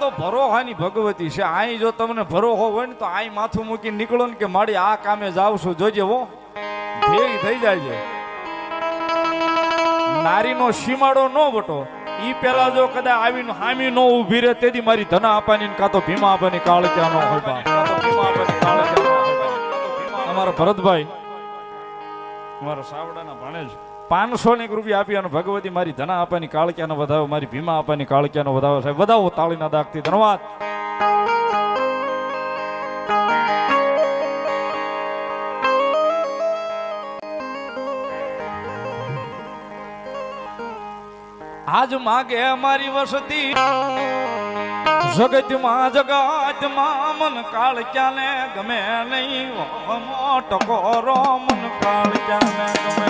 તો ભરોહાની ભગવતી છે. આઈ જો તમને ભરોહો હોય ને તો આઈ માથું મૂકી નીકળો ને કે મારી આ કામે જાવ છું. જોજે હો. ભેગી થઈ જાય છે નારીનો સીમાડો ન વટો. ઈ પેલા જો કદાચ આવીને હામી નો ઊભી રહે તેથી મારી ધના આપવાની કાં તો ભીમા આપવાની કાળ ક્યાં નો હોય અમારા ભરતભાઈ મારા સાવડાના ભાણેજ. પાંચસો ને એક આપી અને ભગવતી મારી ધના આપવાની કાળક્યાનો વધાવો, મારી ભીમા આપવાની કાળક્યાનો વધાવો સાહેબ. વધાવો તાળીના દાખથી ધન્યવાદ. આજ માગે અમારી વસતી. જગતમાં જગતમાં મન કાળ ક્યાને ગમે નહીં. ટકોરો મન કાળ ક્યાને ગમે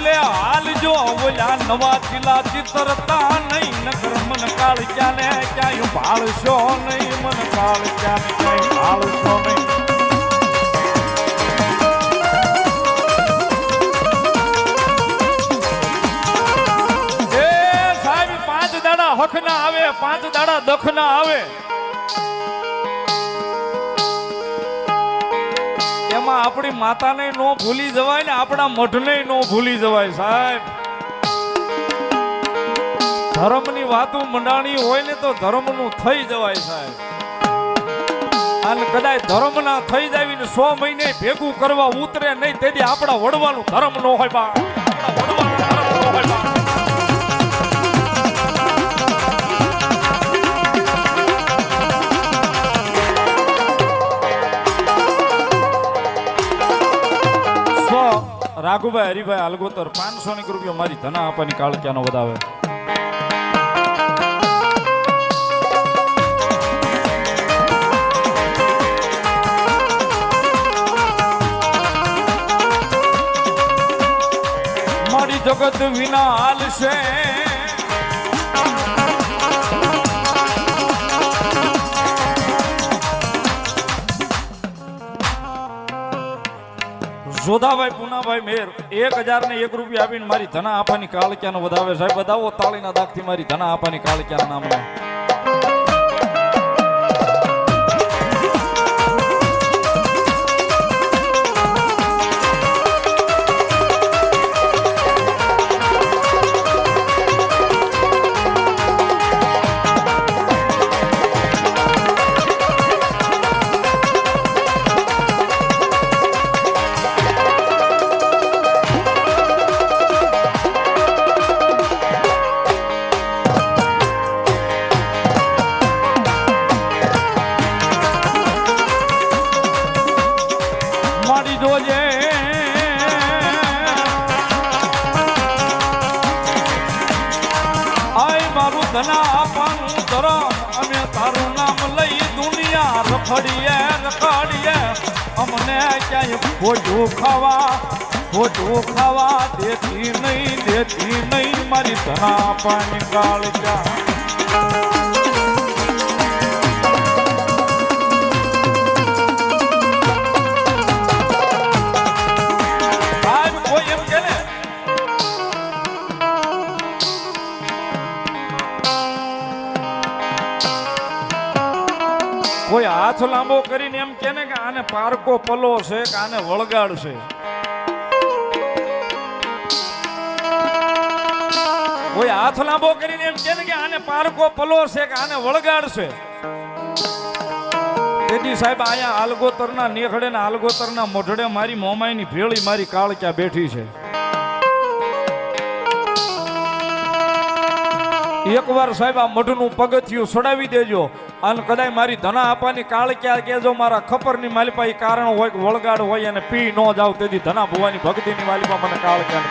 ચીલે હાલ જો ઓલા નવા ચીલા ચિતરતા નહીં. નગર મન કાળ ક્યાને ક્યાંય ભાળશો નહીં. મન કાળ ક્યાને ક્યાંય ભાળશો નહીં. પાંચ દાડા હખ ના આવે, પાંચ દાડા દખ ના આવે. આપણી માતાને નો ભૂલી જવાય ને આપણા મઢને નો ભૂલી જવાય, સાહેબ. ધર્મની વાતો મંડાણી હોય ને તો ધર્મનું થઈ જવાય, સાહેબ. અને કદાચ ધર્મ ના થઈ જાય સો મહિને ભેગું કરવા ઉતરે નહીં તેથી આપણા વડવાનું ધર્મ નો હોય બા. રાઘુભાઈ હરિભાઈ આલગોતર પાંચસો ની રૂપિયા મારી ધના આપવાની કાળક્યાનો વધાવે. જગત વિના હાલશે. જોધાભાઈ, પુનાભાઈ, મેર, એક હજાર ને એક રૂપિયા આપીને મારી ધના આપવાની કાળક્યાનો વધાવે સાહેબ વધાવો તાળીના દાખથી મારી ધના આપવાની કાળક્યાના નામનો આપવાનું ધરમ, અમે તારું નામ લઈ દુનિયા રખડીએ રખડીએ. અમને ક્યાંય ખોટું ખાવા ખોટું ખાવા દેતી નહીં દેતી નહીં. મારી ધના પાણી કાળ જા હાથ લાંબો કરીને એમ કે ને કે આને પારકો પલો છે કે આને વળગાડ છે. કોઈ હાથ લાંબો કરીને એમ કે ને કે આને પારકો પલો છે કે આને વળગાડ છે. તેથી સાહેબ, અહીંયા આલગોતરના નેખડે ને આલગોતરના મોઢડે મારી મોમાઈની ભેળી મારી કાળક્યા બેઠી છે. એકવાર સાહેબ આ મઢનું પગથિયું સડાવી દેજો. અને કદાચ મારી ધના આપવાની કાળ ક્યાં કે જો મારા ખપરની માલિપા એ કારણ હોય કે વળગાડ હોય અને પી ન જાવ, તેથી ધના ભુવાની ભક્તિની માલિપા મને કાળ ક્યાં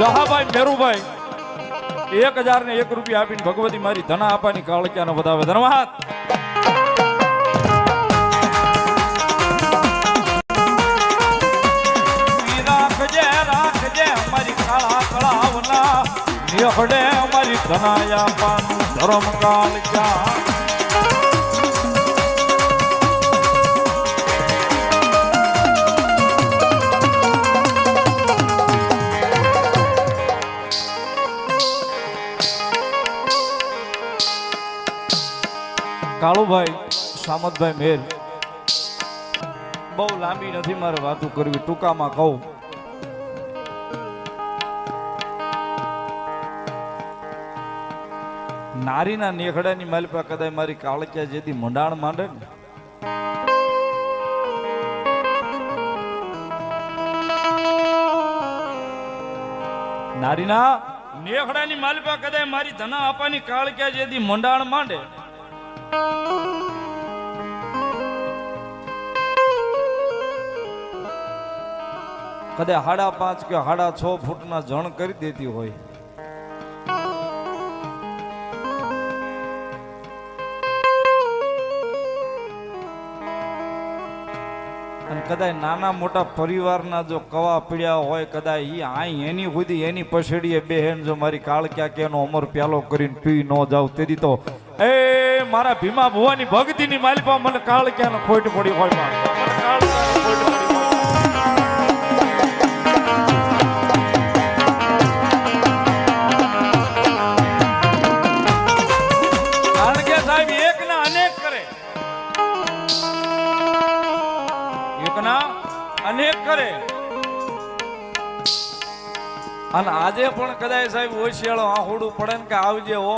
જહાભાઈ મેરુભાઈ, એક હજાર ને એક રૂપિયા આપીને ભગવતી મારી ધના આપવાની કાળ ક્યાં વધાવે? ધન્યવાદ. નિહડે અમારી ધનાયા પાનું ધર્મ ક્યાં કાળુભાઈ, સામતભાઈ મેર. બહુ લાંબી નથી મારે વાતું કરવી, ટૂંકામાં કહું. નારીના નેખડાની માલિપા કદાચ મારી કાળક્યા જેથી મંડાણ માંડે ને? નારીના નેખડાની માલિપા કદાચ મારી ધના આપવાની કાળક્યા જેથી મંડાણ માંડે? કદાચ હાડા પાંચ કે હાડા છ ફૂટના જણ કરી દેતી હોય. કદાચ નાના મોટા પરિવારના જો કવા પીડ્યા હોય કદાચ એ આઈ એની સુધી એની પછડીએ બેહેન જો મારી કાળ ક્યાં કે એનો અમર પ્યાલો કરીને પી ન જાવ તેથી તો એ મારા ભીમા ભુવાની ભક્તિની માલિપા મને કાળ ક્યાં ખોટ પડી હોય. મને એક અનેક કરે. અને આજે પણ કદાચ સાહેબ હોશિયાળો આહોડું પડે ને કે આવજે હો.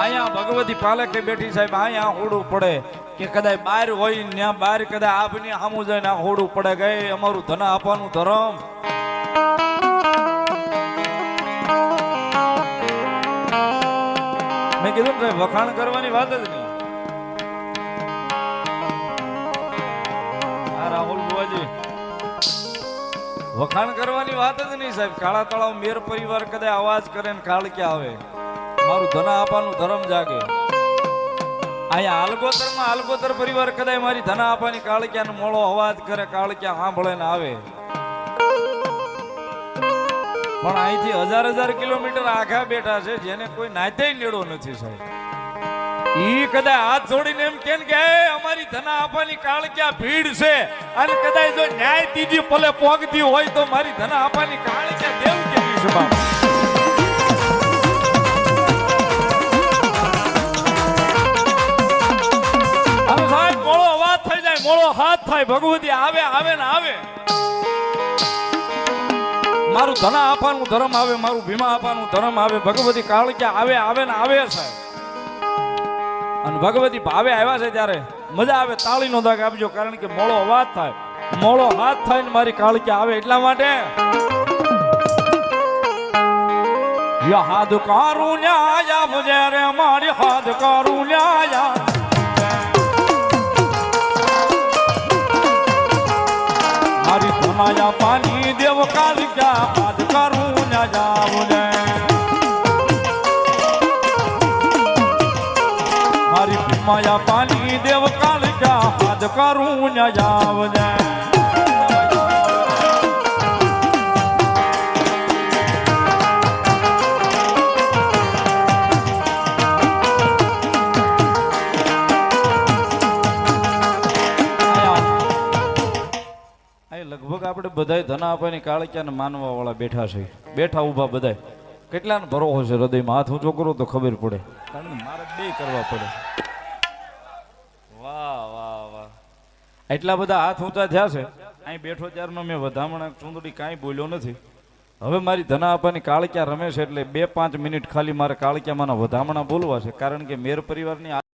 અહીંયા ભગવતી પાલકે બેઠી સાહેબ અહીંયા હોડું પડે. કે કદાચ બહાર હોય ત્યાં બહાર કદાચ આપની સામું જાય ને હોડું પડે ગઈ અમારું ધન આપવાનું ધરમ. મેં કીધું કે વખાણ કરવાની વાત જ નહીં. વખાણ કરવાની વાત જ નહીં સાહેબ. કાળા તળાવ મેર પરિવાર કદાચ અવાજ કરે ને કાળ ક્યાં આવે. મારું ધના આપવાનું ધર્મ જાગે. અહીંયા આલગોતરમાં આલગોતર પરિવાર કદાચ મારી ધના આપવાની કાળક્યા મોળો અવાજ કરે કાળક્યા સાંભળે ને આવે. પણ અહીંથી હજાર હજાર કિલોમીટર આઘા બેઠા છે, જેને કોઈ નાતે લેડો નથી સાહેબ. ઈ કદાચ હાથ જોડીને એમ કેમ કે અમારી ધના આપવાની કાળક્યા ભીડ છે? અને કદાચ જો ન્યાય ત્રીજી પલે પોગતી હોય તો મારી ધના આપવાની કાળક્યા દેવ કેવી મોળો અવાજ થઈ જાય, મોળો હાથ થાય. ભગવતી આવે આવે ને આવે. મારું ધના આપવાનું ધર્મ આવે, મારું ભીમા આપવાનું ધર્મ આવે. ભગવતી કાળક્યા આવે આવે ને આવે, સાહેબ. અને ભગવતી ભાવે આવ્યા છે ત્યારે મજા આવે તાળીનો દાગ આપજો, કારણ કે મોળો અવાજ થાય. મોળો હાથ થાય ને મારી કાળક્યા આવે એટલા માટે. યા હાથ કારું ન્યાયા મુજે રે, મારી હાથ કરું ન્યાયા મારી ધમાયા પાણી દેવ કાલિકા હાથ કારું ન્યાયા ભીમાયા પાણી દેવ કાલિકા હાથ કારું મુજે અહીં લગભગ આપણે બધાય ધન આપવાની કાળક્યાને માનવા વાળા બેઠા છે. બેઠા ઊભા બધાય. કેટલાને ભરોસો છે? હૃદયમાં હાથ ઊંચો કરો તો ખબર પડે. કારણ કે મારે બે કરવા પડે. એટલા બધા હાથ ઊંચા થયા છે. અહીં બેઠો ત્યારનો મેં વધામણા ચૂંદડી કાંઈ બોલ્યો નથી. હવે મારી ધના આપવાની કાળક્યા રમે છે એટલે બે પાંચ મિનિટ ખાલી મારે કાળક્યામાંના વધામણા બોલવા છે. કારણ કે મેર પરિવારની